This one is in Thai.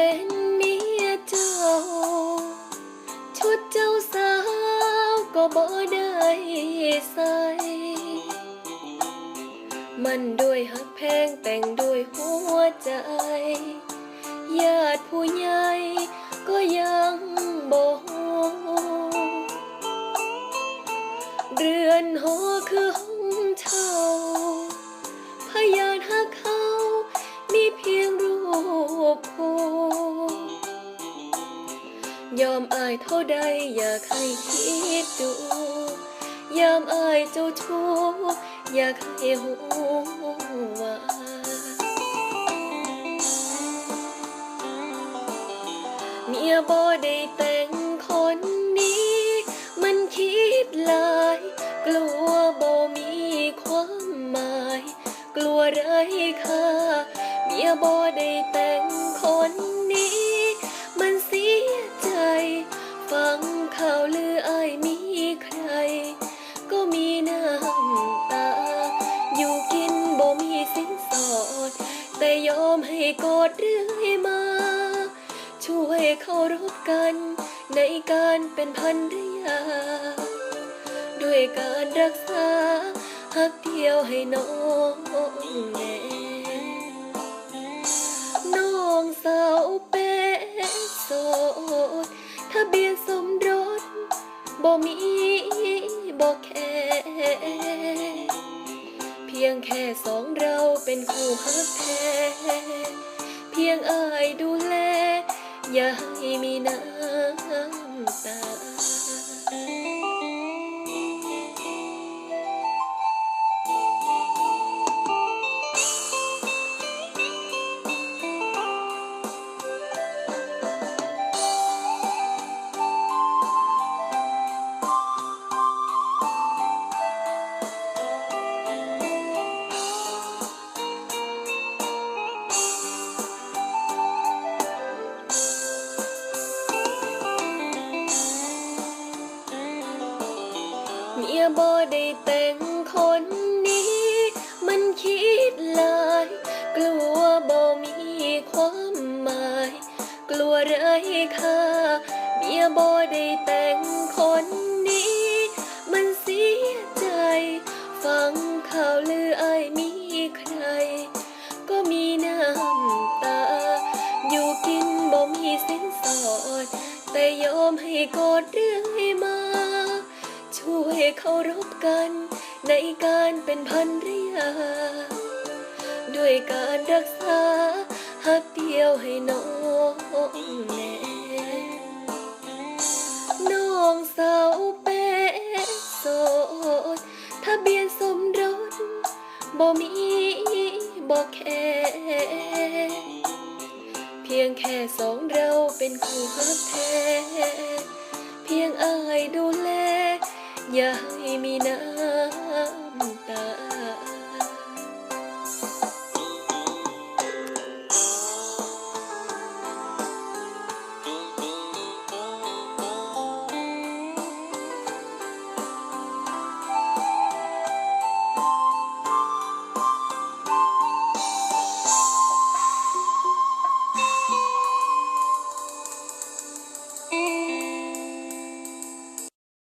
เป็นเมียเจ้า ชุดเจ้าสาวก็บ่ได้ใส่ มันด้วยหักแพงแต่งด้วยหัวใจ ญาติผู้ใหญ่ายเท่าใดอยากให้คิดดูยามอายเจ้าชู้อยากให้หูว่าเมียบ่ได้แต่งคนนี้ มันคิดหลาย กลัวบ่มีความหมาย กลัวไร้ค่าเมียบ่ได้แต่ง ข่าวลืออายมีใคร ก็มีน้ำตา อยู่กินบ่มีสินสอด แต่ยอมให้กอดเรื่อยมา ช่วยเคารพกัน ในการเป็นพันรยา ด้วยการรักษาหักเดียวให้น้องแน่น้องสาวเป็นโสดทะเบียนสมรส บ่มีบ่แค่เพียงแค่สองเราเป็นคู่ฮักแท้เพียงอายดูแล อย่าให้มีน้ำตา เมียบ่ได้แต่งคนนี้ มันคิดหลายกลัวบ่มีความหมาย กลัวไร้ค่าเมียบ่ได้แต่งคนนี้ มันเสียใจ ฟังข่าวลืออายมีใคร ก็มีน้ำตา อยู่กินบ่มีสินสอด แต่ยอมให้กอดเรื่อยมา ช่วยเคารพกัน ในการเป็นพันรยา ด้วยการรักษาหักเดียวให้น้องแน่น้องสาวเป็นโสดทะเบียนสมรสบ่มีบ่แค่เพียงแค่สองเราเป็นคู่ฮักแท้ ยายมีน้ำตา